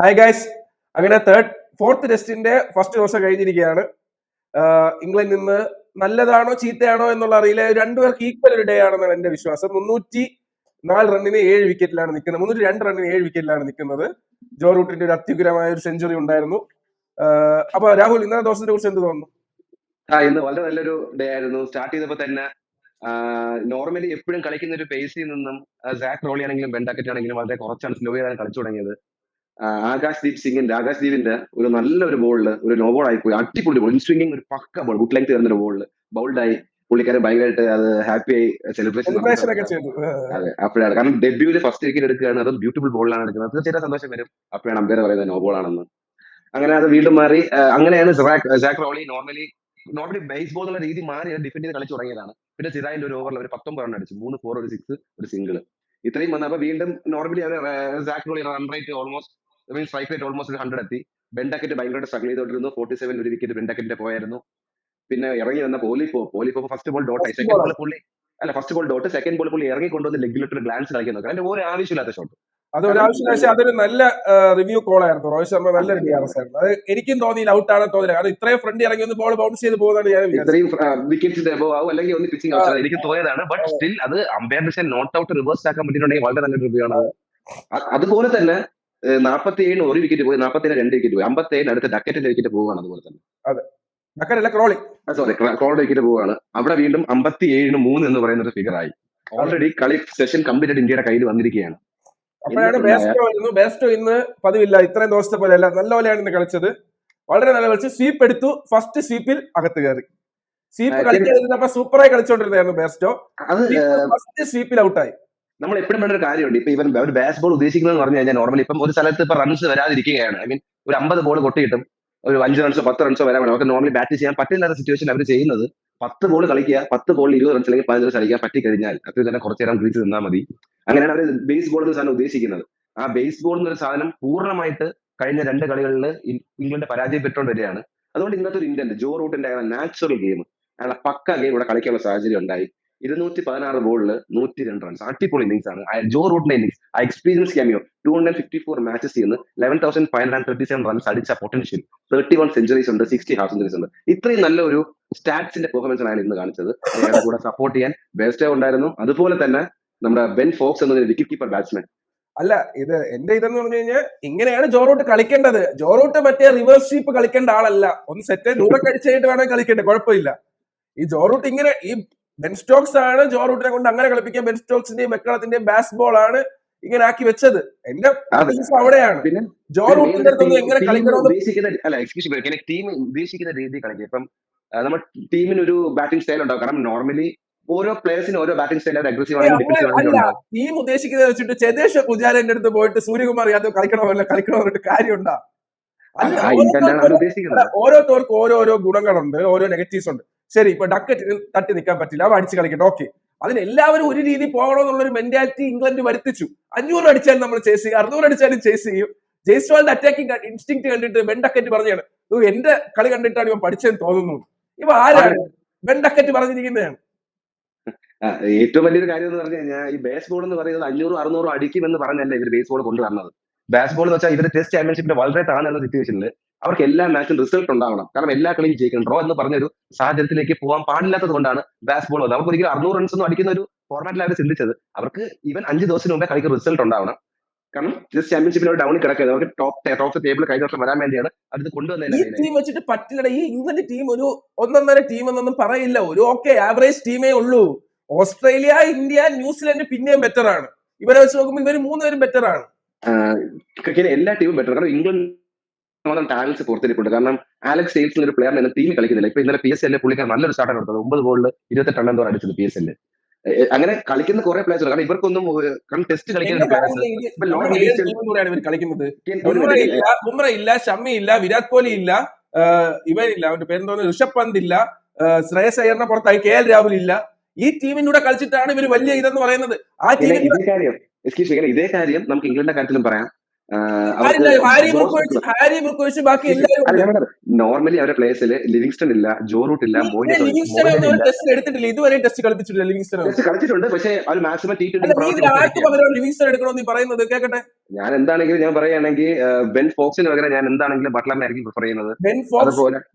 Hi guys അങ്ങനെ third fourth ടെസ്റ്റിന്റെ first ദിവസം കഴിഞ്ഞിരിക്കുകയാണ്. ഇംഗ്ലണ്ട് നിന്ന് നല്ലതാണോ ചീത്തയാണോ എന്നുള്ള അറിയില്ല. രണ്ടുപേർക്ക് ഈക്വൽ ഒരു ഡേ ആണെന്നാണ് എന്റെ വിശ്വാസം. മുന്നൂറ്റി നാല് റണ്ണിന് ഏഴ് വിക്കറ്റിലാണ് നിൽക്കുന്നത്. മുന്നൂറ്റി രണ്ട് റണ്ണിന് ഏഴ് വിക്കറ്റിലാണ് നിൽക്കുന്നത്. ജോ റൂട്ടിന്റെ ഒരു അത്യുഗ്രമായ ഒരു സെഞ്ചുറി ഉണ്ടായിരുന്നു. അപ്പൊ രാഹുൽ ഇന്നത്തെ ദിവസത്തെ കുറിച്ച് എന്ത് തോന്നുന്നു? ആ ഇന്ന് വളരെ നല്ലൊരു ഡേ ആയിരുന്നു. സ്റ്റാർട്ട് ചെയ്തപ്പോ തന്നെ നോർമലി എപ്പോഴും കളിക്കുന്ന ഒരു പേസിൽ നിന്നും സാക് റോളി ആണെങ്കിലും ബെൻഡാക്കറ്റ് ആണെങ്കിലും വളരെ കുറച്ചാണ് സ്ലോ ചെയ്താണ് കളിച്ചു തുടങ്ങിയത്. ആകാശ് ദീപ് സിംഗിന്റെ ആകാശ് ദീപിന്റെ ഒരു നല്ലൊരു ബോളിൽ ഒരു നോ ബോൾ ആയിപ്പോയി അടിപൊളി ബോൾ സ്വിംഗിങ് ഒരു പക്ക ബോൾ ഗുഡ് ലെങ്ത് തരുന്ന ഒരു ബോളിൽ ബൗൾഡായി പുള്ളിക്കാരൻ ഭയങ്കരമായിട്ട് അത് ഹാപ്പി ആയി സെലിബ്രേഷൻ അതെ അപ്പോഴാണ്. കാരണം ഡെബ്യൂൽ ഫസ്റ്റ് വിക്കറ്റ് എടുക്കുകയാണ്. അതും ബ്യൂട്ടിഫുൾ ബോളിലാണ് എടുക്കുന്നത്. തീർച്ചയായിട്ടും സന്തോഷം വരും. അപ്പോഴാണ് അമ്പയർ പറയുന്നത് നോ ബോൾ ആണെന്ന്. അങ്ങനെ അത് വീണ്ടും മാറി. അങ്ങനെയാണ് Zak Crawley normally normally Bazball എന്നുള്ള രീതി മാറി ഡിഫെൻഡ് ചെയ്ത് കളിച്ചു തുടങ്ങിയതാണ്. പിന്നെ സിറായിന്റെ ഒരു ഓവറിൽ ഒരു പത്തൊമ്പത് റൺ അടിച്ചു. മൂന്ന് ഫോർ ഒരു സിക്സ് ഒരു സിംഗിൾ ഇത്രയും വന്നപ്പോ വീണ്ടും നോർമലി അവർ Zak Crawley run rate almost mean strike rate almost ഒരു ഹൺഡ്രഡ് എത്തി. ബെൻഡക്കറ്റ് ഭയങ്കര സ്ട്രഗിൾ ചെയ്തോണ്ടിരുന്നു ഫോർട്ടി സെവൻ ഒരു വിക്കറ്റ് ബെൻഡക്കറ്റിന്റെ പോയായിരുന്നു. പിന്നെ ഇറങ്ങി വന്ന പോലിപ്പോ പോലിപ്പോ ഫസ്റ്റ് ബോൾ ഡോട്ട് ആയി. സെക്കൻഡ് ബോൾ പുള്ളി അല്ല first ball dot second ball പുള്ളി ഇറങ്ങി കൊണ്ടുവന്ന് ലെഗിലിട്ട് ഒരു ഗ്ലാൻസ് കളിക്കാൻ നോക്കാം. അതിന്റെ ഒരു ആവശ്യമില്ലാത്ത ഷോട്ട് അത് ഒരാവശ്യം പക്ഷേ അതൊരു നല്ല റിവ്യൂ കോൾ ആയിരുന്നു. രോഹിത് ശർമ്മ നല്ല റിവ്യൂ ആർ ആയിരുന്നു. അത് എനിക്കും തോന്നിയില്ല ഔട്ട് ആണ് തോന്നില്ല. കാരണം ഇത്രയും ഫ്രണ്ട് ഇറങ്ങി ഒന്ന് ബോൾ ബൗൺസ് ചെയ്ത് പോകുന്നതാണ് ഞാൻ ഇത്രയും വിക്കറ്റ്സിന്റെ എബോ ആവും. അല്ലെങ്കിൽ ഒന്ന് പിച്ചിങ് ഔട്ട് എനിക്ക് തോന്നിയതാണ്. ബട്ട് സ്റ്റിൽ അത് അമ്പയർ നോട്ട് ഔട്ട് റിവേഴ്സ് ആക്കാൻ പറ്റിയിട്ടുണ്ടെങ്കിൽ വളരെ നല്ലൊരു റിവ്യൂ ആണ്. അതുപോലെ തന്നെ നാൽപ്പത്തി ഏഴിന് ഒരു വിക്കറ്റ് പോയി നാൽപ്പത്തി ഏഴ് രണ്ട് വിക്കറ്റ് പോയി. അമ്പത്തി ഏഴിന് അടുത്ത് ഡക്കറ്റിന്റെ വിക്കറ്റ് പോവുകയാണ് അതുപോലെ തന്നെ. അതെ. ക്രോളി സോറി ക്രോളിന്റെ വിക്കറ്റ് പോവുകയാണ്. അവിടെ വീണ്ടും അമ്പത്തി ഏഴിന് മൂന്ന് എന്ന് പറയുന്ന ഒരു ഫിഗർ ആയി. ഓൾറെഡി കളി സെഷൻ കംപ്ലീറ്റ് ഇന്ത്യയുടെ കയ്യിൽ വന്നിരിക്കുകയാണ്. അപ്പോഴാണ് ഇന്ന് ബേസ്റ്റോ വരുന്നു ബേസ്റ്റോ ഇന്ന് പതിവില്ല. ഇത്രയും ദിവസത്തെ പോലെ അല്ല നല്ല പോലെയാണ് ഇന്ന് കളിച്ചത്. വളരെ നല്ല കളിച്ച് സ്വീപ്പ് എടുത്തു ഫസ്റ്റ് സ്വീപ്പിൽ അകത്ത് കയറി. സ്വീപ്പ് കളിക്കാതിരുന്നപ്പോ സൂപ്പറായി കളിച്ചോണ്ടിരുന്നായിരുന്നു ബേസ്റ്റോ ഫസ്റ്റ് സ്വീപ്പിൽ ഔട്ടായി നമ്മൾ എപ്പോഴും വേണ്ട ഒരു കാര്യമുണ്ട്. ഇപ്പൊ ഇവൻ ഒരു ബാസ് ബോൾ ഉദ്ദേശിക്കുന്നത് പറഞ്ഞു കഴിഞ്ഞാൽ നോർമലി ഇപ്പം ഒരു സ്ഥലത്ത് ഇപ്പൊ റൺസ് വരാതിരിക്കുകയാണ്. ഐ മീൻ ഒരു അമ്പത് ബോൾ കൊട്ടിയിട്ടും ഒരു അഞ്ച് റൺസോ പത്ത് റൺസോ വരാൻ അവർക്ക് നോർമലി ബാറ്റ് ചെയ്യാൻ പറ്റില്ലാത്ത സിറ്റുവേഷൻ അവർ ചെയ്യുന്നത് പത്ത് ബോൾ കളിക്കുക പത്ത് ബോൾ ഇരുപത് റൺസ് അല്ലെങ്കിൽ പതിനഞ്ച് റൺസ് കളിക്കാൻ പറ്റിക്കഴിഞ്ഞാൽ അത് തന്നെ കുറച്ച് നേരം നിന്നാൽ മതി. അങ്ങനെയാണ് അവർ ബേസ് ബോൾ എന്ന സാധനം ഉദ്ദേശിക്കുന്നത്. ആ ബേസ് ബോൾ എന്നൊരു സാധനം പൂർണമായിട്ട് കഴിഞ്ഞ രണ്ട് കളികളിൽ ഇംഗ്ലണ്ട് പരാജയപ്പെട്ടുകൊണ്ട് വരികയാണ്. അതുകൊണ്ട് ഇന്നത്തെ ഒരു ഇന്ത്യൻ ജോ റൂട്ടിന്റെ നാച്ചുറൽ ഗെയിം അയാളെ പക്ക ഗെയിം ഇവിടെ കളിക്കാനുള്ള സാഹചര്യം ഉണ്ടായി. ഇരുന്നൂറ്റി പതിനാറ് ബോളിൽ നൂറ്റി രണ്ട് റൺസ് അടിപൊളി ഇന്നിംഗ്സ് ആണ്. ജോ റൂട്ടിന്റെ ഇന്നിങ്സ് ആ experience cameo two hundred fifty four matches ചെയ്യുന്ന. Eleven thousand five hundred thirty seven runs അടിച്ച പൊട്ടൻഷ്യൽ തേർട്ടി വൺ സെഞ്ചുറീസ് ഉണ്ട് സിക്സ്റ്റി ഹാഫ് സെഞ്ചുറീസ് ഉണ്ട്. ഇത്രയും നല്ല ഒരു സ്റ്റാറ്റ്സിന്റെ പെർഫോമൻസ് ആണ് ഇന്ന് കാണിച്ചത്. അയാളുടെ കൂടെ സപ്പോർട്ട് ചെയ്യാൻ. ബെസ്റ്റ് ഉണ്ടായിരുന്നു. അതുപോലെ തന്നെ നമ്മുടെ ബെൻ ഫോക്സ് എന്ന വിക്കറ്റ് കീപ്പർ ബാറ്റ്സ്മാൻ അല്ല ഇത് എന്റെ ഇതെന്ന് പറഞ്ഞു കഴിഞ്ഞാൽ ഇങ്ങനെയാണ് ജോറൂട്ട് കളിക്കേണ്ടത്. ജോറൂട്ട് മറ്റേ റിവേഴ്സ് ഷീപ്പ് കളിക്കേണ്ട ആളല്ല. ഒന്ന് സെറ്റ് നൂറൊക്കെ അടിച്ചായിട്ട് വേണമെങ്കിൽ കളിക്കേണ്ടത് കുഴപ്പമില്ല. ഈ ജോറൂട്ട് ഇങ്ങനെ ഈ ബെൻ സ്റ്റോക്സ് ആണ് ജോ റൂട്ടിനെ കൊണ്ട് അങ്ങനെ കളിപ്പിക്കാൻ. ബെൻ സ്റ്റോക്സിന്റെയും മെക്കളത്തിന്റെയും ബാസ് ബോൾ ആണ് ഇങ്ങനെ ആക്കി വെച്ചത്. എന്റെ അവിടെയാണ്. ജോ റൂട്ടിന്റെ അടുത്തൊന്നും എങ്ങനെ ടീം കളിക്കണമെന്ന് ഉദ്ദേശിക്കുന്ന ടീം രീതി കളിക്കുക ഇപ്പം നമ്മൾ ടീമിന് ഒരു ബാറ്റിംഗ് സ്റ്റൈൽ ഉണ്ടാവും. കാരണം നോർമലി ഓരോ പ്ലേയേഴ്സിന് ഓരോ ബാറ്റിംഗ് സ്റ്റൈൽ അഗ്രസീവ് അല്ല ടീം ഉദ്ദേശിക്കുന്നത് വെച്ചിട്ട് ചെതേഷ് പുജാരന്റെ അടുത്ത് പോയിട്ട് സൂര്യകുമാർ യാദവ് കളിക്കണമല്ല കളിക്കണമെന്നിട്ട് കാര്യമുണ്ടാ. ഉദ്ദേശിക്കുന്നത്? ഓരോരുത്തർക്കും ഓരോരോ ഗുണങ്ങളുണ്ട് ഓരോ നെഗറ്റീവ്സ് ഉണ്ട്. ശരി ഇപ്പൊ ഡക്കറ്റിന് തട്ടി നിൽക്കാൻ പറ്റില്ല അവ അടിച്ച് കളിക്കട്ടെ ഓക്കെ അതിന് എല്ലാവരും ഒരു രീതി പോകണമെന്നുള്ള ഒരു മെന്റാലിറ്റി ഇംഗ്ലണ്ട് വരുത്തിച്ചു. അഞ്ഞൂറ് അടിച്ചാലും നമ്മൾ ചേസ് ചെയ്യും അറുന്നൂറ് അടിച്ചാലും ചേസ് ചെയ്യും. ജയ്സ്വാളിന്റെ അറ്റാക്കിംഗ് ഇൻസ്റ്റിങ് കണ്ടിട്ട് ബെൻഡക്കറ്റ് പറഞ്ഞാണ് "ഓ, എന്റെ കളി കണ്ടിട്ടാണ് ഇവൻ പഠിച്ചതെന്ന് തോന്നുന്നു. ഇവ ആരാണ്? ബെൻഡക്കറ്റ് പറഞ്ഞിരിക്കുന്നതാണ്. ഏറ്റവും വലിയൊരു കാര്യം എന്ന് പറഞ്ഞു കഴിഞ്ഞാൽ ഈ ബേസ് ബോൾ എന്ന് പറയുന്നത് അഞ്ഞൂറും അറുന്നൂറും അടിക്കുമെന്ന് പറഞ്ഞല്ല ഇവർ ബേസ് ബോൾ കൊണ്ടുവരുന്നത് ബാസ് ബോൾ എന്ന് വെച്ചാൽ ഇവർ ടെസ്റ്റ് ചാമ്പ്യൻഷിപ്പിന്റെ വളരെ താഴ്ന്ന സിറ്റുവേഷനിൽ അവർക്ക് എല്ലാ മാച്ചും റിസൾട്ട് ഉണ്ടാവണം. കാരണം എല്ലാ കളിയും ജയിക്കണം. ഡ്രോ എന്ന് പറഞ്ഞൊരു സാഹചര്യത്തിലേക്ക് പോകാൻ പാടില്ലാത്തത് കൊണ്ടാണ് ബാസ് ബോൾ വന്നത്. അവർക്ക് ഒരിക്കലും അറുന്നൂറ് റൺസ് ഒന്നും അടിക്കുന്ന ഒരു ഫോർമാറ്റിൽ അവർ ചിന്തിച്ചത്. അവർക്ക് ഈവൻ അഞ്ച് ദിവസത്തിന് മുമ്പേ കളിക്ക് റിസൾട്ട് ഉണ്ടാവണം. കാരണം ജസ്റ്റ് ചാമ്പ്യൻഷിപ്പിൽ ഡൗണിൽ കിടക്കരുത്. അവർക്ക് ടോപ്പ് ടോപ്പ് ടേബിൾ കഴിഞ്ഞ വർഷം വരാൻ വേണ്ടിയാണ് അടുത്ത് കൊണ്ടുവന്നത് പറ്റില്ല ടീം വെച്ചിട്ട് പറ്റില്ലട. ഈ ഇംഗ്ലണ്ട് ടീം ഒരു ഒന്നൊന്നര ടീം എന്നൊന്നും പറയില്ല. ഒരു ഓക്കെ ആവറേജ് ടീമേ ഉള്ളൂ. ഓസ്ട്രേലിയ ഇന്ത്യ ന്യൂസിലൻഡ് പിന്നെയും ബെറ്റർ ആണ്. ഇവരെ വെച്ച് നോക്കുമ്പോൾ ഇവർ മൂന്നുപേരും ബെറ്റർ ആണ്. എല്ലാ ടീമും ബെറ്റർ കാരണം ഇംഗ്ലണ്ട് ടാലൻസ് പുറത്തിരിപ്പുണ്ട് കാരണം ആലക്സ് സെയിൽസ് ഒരു പ്ലെയർ എന്ന ടീമിൽ കളിക്കുന്നില്ല. ഇപ്പൊ ഇന്നലെ പി എസ് എല്ലിൽ പുള്ളിക്കാർ നല്ലൊരു സ്റ്റാർട്ടാണ് കൊടുത്തത് ഒമ്പത് ബോളിൽ ഇരുപത്തെട്ട് എണ്ണം തോറും അടിച്ചത് പി എസ് എല്ലിൽ അങ്ങനെ കളിക്കുന്ന കുറെ പ്ലേയേഴ്സ് കാരണം ഇവർക്കൊന്നും കാരണം ടെസ്റ്റ് കളിക്കുന്ന കളിക്കുന്നത്. ബുംറ ഇല്ല ഷമ്മി ഇല്ല വിരാട് കോഹ്ലി ഇല്ല ഇവരില്ല. ഇവനില്ല അവന്റെ പേരെന്തോന്ന് ഋഷഭ് പന്ത് ഇല്ല ശ്രേയസ് അയ്യറിനെ പുറത്തായി കെ എൽ രാഹുൽ ഇല്ല. ഈ ടീമിനൂടെ കളിച്ചിട്ടാണ് ഇവർ വലിയ ഇതെന്ന് പറയുന്നത്. ആ ടീമിന്റെ കാര്യം. ഇതേ കാര്യം നമുക്ക് ഇംഗ്ലണ്ടിന്റെ കാര്യത്തിലും പറയാം. നോർമലി അവരെ പ്ലേസിൽ ലിവിങ്സ്റ്റൺ ഇല്ല ജോറൂട്ട് ഇല്ല എടുത്തിട്ടില്ല. ഇതുവരെ ടെസ്റ്റ് കളിപ്പിച്ചിട്ടില്ല ലിവിങ്സ്റ്റൺ കളിച്ചിട്ടുണ്ട് പക്ഷേ അവർ മാക്സിമം ടി ലിവിങ്സ്റ്റൺ എടുക്കണമെന്ന് പറയുന്നത്? കേക്കട്ടെ. ഞാൻ എന്താണെങ്കിലും ഞാൻ പറയുകയാണെങ്കിൽ ബെൻ ഫോക്സിന് പകരം ഞാൻ എന്താണെങ്കിലും ബട്ട്ലറിനായിരിക്കും പ്രിഫർ ചെയ്യുന്നത്.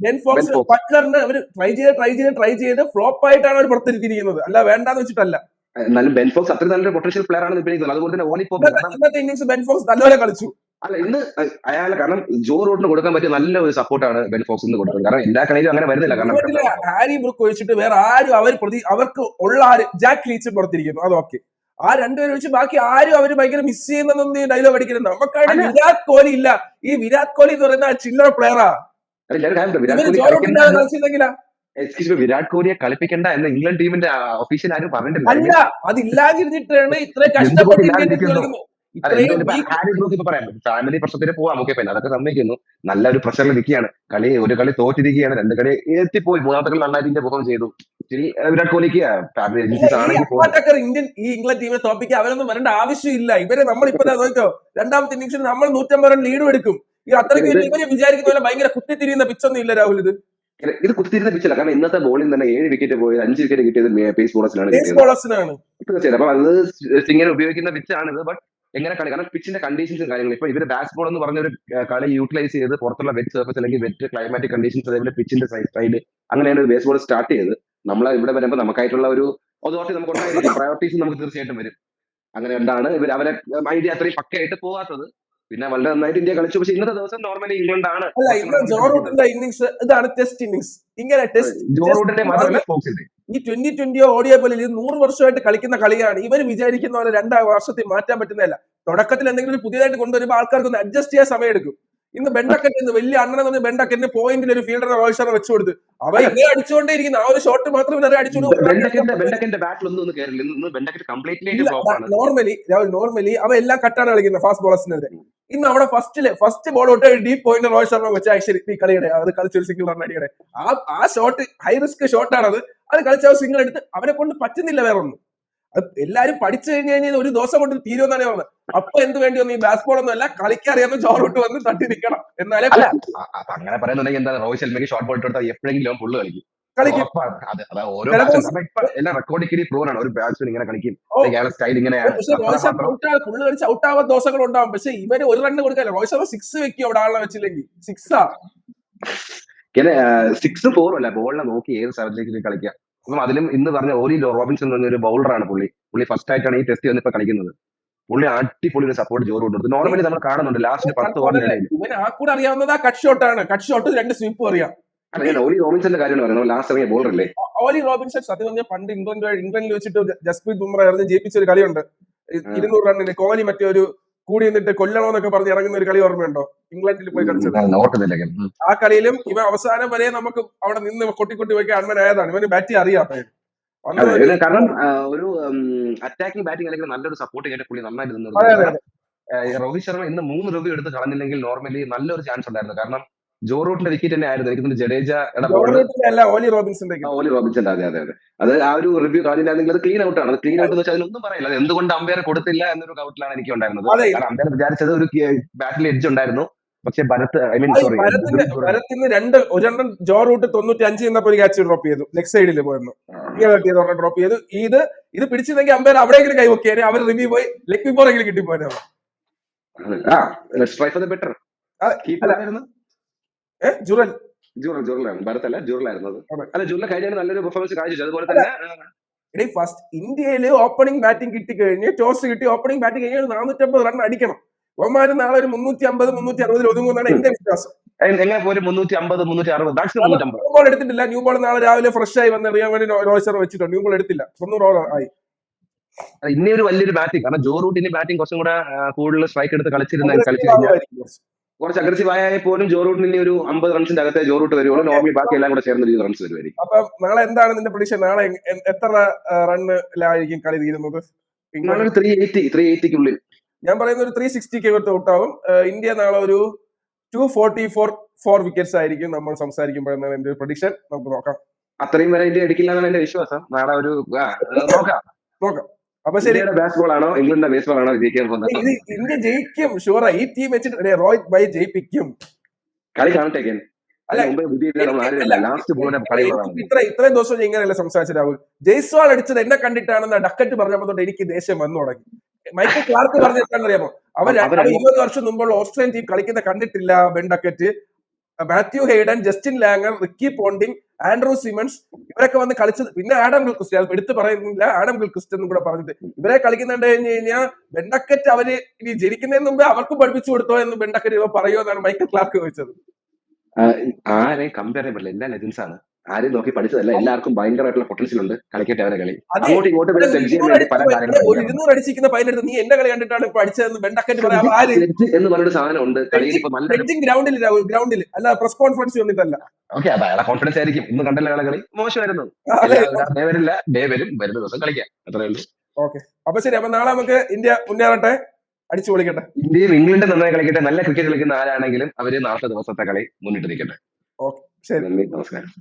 Ben Foakes. ബട്ട്ലറിന് അവർ ട്രൈ ചെയ്ത് ട്രൈ ചെയ്ത് ട്രൈ ചെയ്ത് ഫ്ലോപ്പ് ആയിട്ടാണ് അവർ പുറത്തിരിക്കുന്നത്. അല്ല വേണ്ടാന്ന് വെച്ചിട്ടല്ല. എന്നാലും ബെൻ ഫോക്സ് അത്ര നല്ലൊരു പൊട്ടൻഷ്യൽ പ്ലെയർ ആണെന്ന് ഇപ്പോൾ അതുപോലെ തന്നെ ഓണിപ്പോ ഇന്നിങ്സ് ബെൻ ഫോക്സ് നല്ലപോലെ കളിച്ചു. അല്ല ഇന്ന് അയാൾ കാരണം ജോ റൂട്ടിന് കൊടുക്കാൻ പറ്റിയ നല്ല ഒരു സപ്പോർട്ടാണ് ബെൻ ഫോക്സ് ഇന്ന് കൊടുക്കുന്നത്. കാരണം എല്ലാ കളിയിലും അങ്ങനെ വരുന്നില്ല. കാരണം ഹാരി ബ്രുക്ക് ഒഴിച്ചിട്ട് വേറെ ആരും അവർ പ്രതി അവർക്ക് ഉള്ള ആര് ജാക്ക് ലീച്ച് പുറത്തിരിക്കുന്നു. അത് ഓക്കെ ആ രണ്ടുപേരും ഒഴിച്ച് ബാക്കി ആരും അവർ ഭയങ്കര മിസ് ചെയ്യുന്നതൊന്നും ഈ ഡയലോഗ് അടിക്കുന്നത് നമുക്കാണ് വിരാട് കോഹ്ലി ഇല്ല. ഈ വിരാട് കോഹ്ലി എന്ന് പറയുന്ന ചില്ലറ പ്ലെയറാ. വിരാട് കോഹ്ലി എക്സ്ക്യൂസ് മീ വിരാട് കോഹ്ലിയെ കളിപ്പിക്കണ്ട എന്ന് ഇംഗ്ലണ്ട് ടീമിന്റെ ഒഫീഷ്യൽ ആരും പറഞ്ഞിട്ടില്ല. അല്ല അതില്ലാതിരുന്നിട്ടാണ് ഇത്രയും ഇത്ര കഷ്ടപ്പെട്ട് ഹാരി ബ്രൂക്ക് ഇപ്പൊ പറയാം. ഫാമിലി പ്രശ്നത്തിന് പോവാം. ഓക്കെ പിന്നെ അതൊക്കെ സമ്മതിക്കുന്നു. നല്ല ഒരു പ്രഷറിൽ നിൽക്കുകയാണ്. കളി ഒരു കളി തോറ്റിരിക്കുകയാണ്. രണ്ട് കളി എത്തിപ്പോയി. മൂന്നാമത്തെ കളി നന്നായിട്ട് ഇന്ത്യ പെർഫോം ചെയ്തു. Still, വിരാട് കോഹ്ലിക്ക് ഫാമിലി ഏജൻസീസ് ആണെങ്കിൽ ഇന്ത്യൻ ഈ ഇംഗ്ലണ്ട് ടീമിനെ തോപ്പിക്കുക അവരൊന്നും വരേണ്ട ആവശ്യമില്ല. ഇവരെ നമ്മൾ ഇപ്പൊ നോക്കോ രണ്ടാമത്തെ ഇന്നിംഗ്സിൽ നമ്മൾ നൂറ്റമ്പത് റൺ ലീഡും എടുക്കും. ഈ അത്രയ്ക്ക് ഇവർ വിചാരിക്കുന്ന പോലെ ഭയങ്കര കുത്തിത്തിരിയുന്ന പിച്ചൊന്നും ഇല്ല രാഹുൽ ഇത്. ഇത് കുത്തിരുന്ന പിച്ചല്ല കാരണം ഇന്നത്തെ ബോളിൽ തന്നെ ഏഴ് വിക്കറ്റ് പോയത് അഞ്ച് വിക്കറ്റ് കിട്ടിയത് പേസ് ബോളേഴ്സിനാണ് തീർച്ചയായിട്ടും അപ്പൊ അത് സിംഗർ ഉപയോഗിക്കുന്ന പിച്ചാണ് ഇത് ബട്ട് എങ്ങനെ കളി കാരണം പിച്ചിന്റെ കണ്ടീഷൻസും കാര്യങ്ങളും. ഇപ്പൊ ഇവർ ബാസ് ബോൾ എന്ന് പറഞ്ഞ ഒരു കളി യൂട്ടിലൈസ് ചെയ്ത് പുറത്തുള്ള വെറ്റ് സർഫസ് അല്ലെങ്കിൽ വെറ്റ് ക്ലൈമാറ്റിക് കണ്ടീഷൻസ് അതേപോലെ പിച്ചിന്റെ സൈസ് സൈഡ് അങ്ങനെയാണ് ഒരു ബേസ് ബോൾ സ്റ്റാർട്ട് ചെയ്ത്. നമ്മൾ ഇവിടെ വരുമ്പോൾ നമുക്കായിട്ടുള്ള ഒരു അതോറിറ്റി നമുക്ക് ഉണ്ടായിരിക്കും. പ്രയോറിറ്റീസ് നമുക്ക് തീർച്ചയായിട്ടും വരും. അങ്ങനെ എന്താണ് ഇവർ അവരെ ഐഡിയ അത്രയും പക്കയായിട്ട് പോകാത്തത് പിന്നെ വളരെ നന്നായിട്ട് ഇന്ത്യ കളിച്ചു. പക്ഷെ ഇന്നത്തെ ദിവസം നോർമലി ഇംഗ്ലണ്ട് ആണ് അല്ല ഇന്ന് ജോറൂട്ടിന്റെ ഇന്നിംഗ്സ് ഇതാണ് ടെസ്റ്റ് ഇന്നിംഗ്സ് ഇങ്ങനെ ടെസ്റ്റ് ജോ റൂട്ടിന്റെ മാത്രമല്ല ഫോക്സിന്റെ ഈ ട്വന്റി ട്വന്റിയോ ഓഡിയോ പോലെ ഇത് നൂറ് വർഷമായിട്ട് കളിക്കുന്ന കളിയാണ്. ഇവർ വിചാരിക്കുന്ന പോലെ രണ്ടാം വർഷത്തിൽ മാറ്റാൻ പറ്റുന്നതല്ല. തുടക്കത്തിൽ എന്തെങ്കിലും പുതിയതായിട്ട് കൊണ്ടുവരുമ്പോൾ ആൾക്കാർക്ക് ഒന്ന് അഡ്ജസ്റ്റ് ചെയ്യാൻ സമയം എടുക്കും ഇന്ന് ബെണ്ടക്കറ്റ് ഇന്ന് വലിയ അണ്ണനെ തന്നെ ബെണ്ടക്കറ്റിന് പോയിന്റിൽ ഒരു ഫീൽഡറെ റോഹിത് ശർമ്മ വെച്ചു കൊടുത്ത്. അവ ഇങ്ങനെ അടിച്ചുകൊണ്ടേ ഇരിക്കുന്ന ആ ഒരു ഷോട്ട് മാത്രം ഇവരെ അടിച്ചുകൊണ്ട് നോർമലി രാഹുൽ നോർമലി അവ എല്ലാം കട്ടാണ് കളിക്കുന്നത് ഫാസ്റ്റ് ബോളേഴ്സിനെതിരെ ഇന്ന് അവിടെ ഫസ്റ്റിൽ ഫസ്റ്റ് ബോൾ തൊട്ട് ഡീപ് പോയിന്റ് റോഹിത് ശർമ്മ വെച്ച ആക്ച്വലി ഈ കളിയുടെ അത് കളിച്ചൊരു സിംഗിൾ റൺ അടിയുടെ. ആ ആ ഷോട്ട് ഹൈ റിസ്ക് ഷോട്ടാണത് അത് കളിച്ച സിംഗിൾ എടുത്ത് അവരെ കൊണ്ട് പറ്റുന്നില്ല വേറെ ഒന്നും എല്ലാരും പഠിച്ചു കഴിഞ്ഞു കഴിഞ്ഞാൽ ഒരു ദിവസം കൊണ്ട് തീരുമെന്നാണ് പറഞ്ഞത്. അപ്പൊ എന്ത് വേണ്ടി വന്നു? ഈ ബാസ്ബോൾ ഒന്നും അല്ല കളിക്കറിയാവുന്ന ചോറോട്ട് വന്ന് തട്ടി നിൽക്കണം എന്നാലേ അങ്ങനെ പറയുന്നുണ്ടെങ്കിൽ എന്താ രോഹിത് ശർമ്മയ്ക്ക് ഷോർട്ട് ബോൾ എടുത്താൽ എപ്പോഴെങ്കിലും ഫുള്ള് കളിക്കും. കളിക്കും. കളിക്കും. ഔട്ടാ ഉണ്ടാവും. പക്ഷെ ഇവർ ഒരു റണ്ണ് കൊടുക്കാല്ല രോഹിത് ശർമ്മ സിക്സ് വെക്കും അവിടെ ആളെ വെച്ചില്ലെങ്കിൽ സിക്സാ സിക്സ് ഫോറും അല്ല ബോളിനെ നോക്കി ഏത് സ്ഥലത്തേക്ക് കളിക്കുക അപ്പം അതിലും ഇന്ന് പറഞ്ഞ ഓലി റോബിൻസൺ എന്ന് പറഞ്ഞ ഒരു ബൗളറാണ് പുള്ളി. പുള്ളി ഫസ്റ്റ് ആയിട്ടാണ് ഈ ടെസ്റ്റ് വന്നിപ്പോ കളിക്കുന്നത്. പുള്ളി അടിപൊളി ഒരു സപ്പോർട്ട് ജോറ് കൊടുത്തു. നോർമലി നമ്മൾ കാണുന്നുണ്ട് ലാസ്റ്റ് പത്ത് ഓവറിനിടയിൽ അറിയാവുന്നത് കട്ട് ഷോട്ട് ആണ്. കട്ട് ഷോട്ട് രണ്ട് സ്വീപ്പ് അറിയാം. ഓലി റോബിൻസന്റെ കാര്യമാണ് പറയുന്നത്. ലാസ്റ്റ് ഇറങ്ങിയ ബോളർ അല്ലേ ഓലി റോബിൻസൺ സത്യം പറഞ്ഞാൽ പണ്ട് ഇംഗ്ലണ്ട് ഇംഗ്ലണ്ടിൽ വെച്ചിട്ട് ജസ്പ്രീത് ബുംറ ജയിപ്പിച്ച ഒരു കളിയുണ്ട്. ഇരുന്നൂറ് റണ്ണിന് കോഹ്ലി മറ്റേ ഒരു കൂടി നിന്നിട്ട് കൊല്ലണമെന്നൊക്കെ പറഞ്ഞ് ഇറങ്ങുന്ന ഒരു കളി ഓർമ്മയുണ്ടോ? ഇംഗ്ലണ്ടിൽ പോയി കളിച്ചത്. ആ കളിയിലും ഇവ അവസാനം വരെ നമുക്ക് അവിടെ നിന്ന് കൊട്ടി കൊട്ടി പോയി അൺമനായതാണ് ഇവന് ബാറ്റി അറിയാം. അപ്പൊ അതെ, വന്നത് ഇത് കാരണം ഒരു അറ്റാക്കിംഗ് ബാറ്റിംഗ് അല്ലെങ്കിൽ നല്ലൊരു സപ്പോർട്ട് ചെയ്തിട്ട് പുള്ളി നന്നായിട്ട് നിന്നത് രോഹിത് ശർമ്മ ഇന്ന് മൂന്ന് രൂപ എടുത്ത് കളഞ്ഞില്ലെങ്കിൽ നോർമലി നല്ലൊരു ചാൻസ് ഉണ്ടായിരുന്നു. കാരണം ജോ റൂട്ടിന്റെ വിക്കറ്റ് തന്നെ ആയിരുന്നു. എനിക്ക് ജഡേജ ഓലി റോബിൻസിന്റെ ഓലി റോബിൻസൺ അതെ അതെ അതെ. അത് ആ ഒരു റിവ്യൂ കളഞ്ഞില്ലായിരുന്നെങ്കിൽ അത് ക്ലീൻ ഔട്ട് ആണ്. അത് ക്ലീൻ ഔട്ട് എന്ന് വെച്ചാൽ അതിനൊന്നും പറയില്ല. അത് എന്തുകൊണ്ട് അമ്പയർ കൊടുത്തില്ല എന്നൊരു ഔട്ടിലാണ് എനിക്ക് ഉണ്ടായിരുന്നത്. കാരണം അമ്പയർ വിചാരിച്ചത് ഒരു ബാറ്റിൽ എഡ്ജ് ഉണ്ടായിരുന്നു. പക്ഷെ ഭരത് ഐ മീൻ സോറി ഭരത്തിന് രണ്ട് ഒരെണ്ണം ജോ റൂട്ട് തൊണ്ണൂറ്റി അഞ്ച് നിന്നപ്പോ ഒരു ക്യാച്ച് ഡ്രോപ്പ് ചെയ്തു. ലെഗ് സൈഡിൽ പോയിരുന്നു. ഇങ്ങനെ ഡ്രോപ്പ് ചെയ്തു. ഇത് ഇത് പിടിച്ചിരുന്നെങ്കിൽ അമ്പയർ അവിടെയെങ്കിലും കൈവക്കിയാൽ അവർ റിവ്യൂ പോയി ലെഗ് ബിഫോർ എങ്കിലും ദ ബെറ്റർ ആ, കീപ്പർ ആയിരുന്നു ഏഹ് ജുറൽ. ജുറൽ ജുറലാണ്. ഭരത്തല്ല ജൂറലായിരുന്നു അത്. അതെ. അല്ല ജൂറൽ കഴിഞ്ഞാൽ നല്ലൊരു പെർഫോമൻസ് കാഴ്ച അതുപോലെ തന്നെ ഇടയിൽ ഫസ്റ്റ് ഇന്ത്യയിൽ ഓപ്പണിംഗ് ബാറ്റിംഗ് കിട്ടി കഴിഞ്ഞ് ടോസ് കിട്ടി. ഓപ്പണിംഗ് ബാറ്റിംഗ് കഴിഞ്ഞാൽ നാനൂറ്റമ്പത് റൺ അടിക്കണം. ഒമാര് നാളെ ഒരു മുന്നൂറ്റി അമ്പത് മുന്നൂറ്റി അറുപതിൽ ഒതുങ്ങുമെന്നാണ് എന്റെ വിശ്വാസം. എങ്ങനെ പോലും മുന്നൂറ്റി അമ്പത് മുന്നൂറ്റി അറുപത് ന്യൂ ബോൾ എടുത്തിട്ടില്ല. ന്യൂ ബോൾ നാളെ രാവിലെ ഫ്രഷ് ആയി വന്ന് എറിയാൻ വേണ്ടി രോഹിത് വെച്ചിട്ടുണ്ട്. ന്യൂ ബോൾ എടുത്തില്ല. തൊണ്ണൂറ് ഓവർ ആയി. ഇനി ഒരു വലിയൊരു ബാറ്റിംഗ് കാരണം ജോ റൂട്ടിന്റെ ബാറ്റിംഗ് കുറച്ചും കൂടെ കൂടുതൽ സ്ട്രൈക്ക് എടുത്ത് കളിച്ചിരുന്ന കളിച്ചു കഴിഞ്ഞാൽ കുറച്ച് അഗ്രസീവ് ആയാൽ പോലും ജോ റൂട്ടിന് ഒരു അമ്പത് റൺസിന്റെ അകത്തെ ജോ റൂട്ട് വരുവുള്ളൂ നോർമലി ബാക്കി എല്ലാം കൂടെ ചേർന്ന് ഇരുപത് റൺസ് വരുമായിരിക്കും അപ്പൊ നാളെ എന്താണ് നിന്റെ പ്രതീക്ഷ നാളെ എത്ര റണ്ണിലായിരിക്കും കളി തീരുന്നത് നാളെ ത്രീ എയ്റ്റി ത്രീ എയ്റ്റിക്കുള്ളിൽ ഞാൻ പറയുന്ന ഒരു ത്രീ സിക്സ്റ്റിക്ക് അകത്ത് ഔട്ടാവും ആവും. ഇന്ത്യ നാളെ ഒരു two forty four four wickets ആയിരിക്കും നമ്മൾ സംസാരിക്കുമ്പോഴെന്നാണ് എന്റെ ഒരു പ്രഡിക്ഷൻ നമുക്ക് നോക്കാം. അത്രയും വരെ ഇന്ത്യ എടുക്കില്ല എന്നാണ് എന്റെ വിശ്വാസം. നാളെ ഒരു നോക്കാം. നോക്കാം. അപ്പൊ ശരി. ബാസ്ബോൾ ആണോ ഇംഗ്ലണ്ടിന്റെ ബേസ്ബോൾ ആണോ ജയിക്കാൻ പോകുന്നത്? ഇത് ഇന്ത്യ ജയിക്കും ഷുവറാ ഈ ടീം വെച്ചിട്ട് രോഹിത് ഭായി ജയിപ്പിക്കും. കളി കാണട്ടെ ഇത്ര ഇത്രയും ദിവസം ഇങ്ങനെയല്ല സംസാരിച്ച രാഹുൽ? ജയ്സ്വാൾ അടിച്ചത് എന്നെ കണ്ടിട്ടാണെന്ന് ഡക്കറ്റ് പറഞ്ഞപ്പോ തൊട്ട് എനിക്ക് ദേഷ്യം വന്നു തുടങ്ങി. മൈക്കിൾ ക്ലാർക്ക് പറഞ്ഞിട്ടാണെന്ന് അറിയാമോ അവർ ഇരുപത് വർഷം മുമ്പുള്ള ഓസ്ട്രേലിയൻ ടീം കളിക്കുന്ന കണ്ടിട്ടില്ല Ben Duckett Matthew Hayden Justin Langer Ricky Ponting Andrew Symonds ഇവരൊക്കെ വന്ന് കളിച്ചത് പിന്നെ ആഡം ഗിൽക്രിസ്റ്റ്. അത് എടുത്ത് പറയുന്നില്ല ആഡം ഗിൽക്രിസ്റ്റ് എന്നും കൂടെ പറഞ്ഞിട്ട്. ഇവരെ കളിക്കുന്നുണ്ട് കഴിഞ്ഞ് കഴിഞ്ഞാൽ ബെണ്ടക്കറ്റ് അവർ ഇനി ജനിക്കുന്നതിന് മുമ്പ് അവർക്കും പഠിപ്പിച്ചു കൊടുത്തോ എന്ന് ബെണ്ടക്കറ്റ് പറയുമോ എന്നാണ് മൈക്കൽ ക്ലാർക്ക് ചോദിച്ചത്. ആരെ കമ്പയർ ചെയ്യപ്പെടില്ല എല്ലാ ലെജൻസ് ആണ്. ആരെയും നോക്കി പഠിച്ചതല്ല. എല്ലാവർക്കും ഭയങ്കരമായിട്ടുള്ള പൊട്ടൻഷ്യൽ ഉണ്ട് കളിക്കട്ടെ അവരെ കളി. അങ്ങോട്ട് ഇങ്ങോട്ടും ഇരുന്നൂറ് അടിച്ചിരിക്കുന്ന നീ എന്റെ കളി കണ്ടിട്ടാണ് പഠിച്ചതെന്ന് എന്ന് പറഞ്ഞൊരു സാധനം ഉണ്ട് ഗ്രൗണ്ടിൽ ഗ്രൗണ്ടിൽ അല്ല പ്രസ് കോൺഫറൻസ് വന്നിട്ടല്ല. ഓക്കെ അത്. അയാളെ കോൺഫിഡൻസ് ആയിരിക്കും. ഇന്ന് കണ്ടല്ല അയാളെ കളി? മോശമായിരുന്നു. വരുന്നത് ഡേ വരില്ല. ഡേ വരും. വരുന്ന ദിവസം കളിക്കാം. അത്രേ ഉള്ളൂ. ഓക്കെ അപ്പൊ ശരി അപ്പൊ നാളെ നമുക്ക് ഇന്ത്യ മുന്നേറട്ടെ. അടിച്ചു പൊളിക്കട്ടെ. ഇന്ത്യയും ഇംഗ്ലണ്ടും നന്നായി കളിക്കട്ടെ. നല്ല ക്രിക്കറ്റ് കളിക്കുന്ന ആരാണെങ്കിലും അവർ നാളത്തെ ദിവസത്തെ കളി മുന്നിട്ട് നിൽക്കട്ടെ. ഓക്കെ ശരി. നന്ദി. നമസ്കാരം.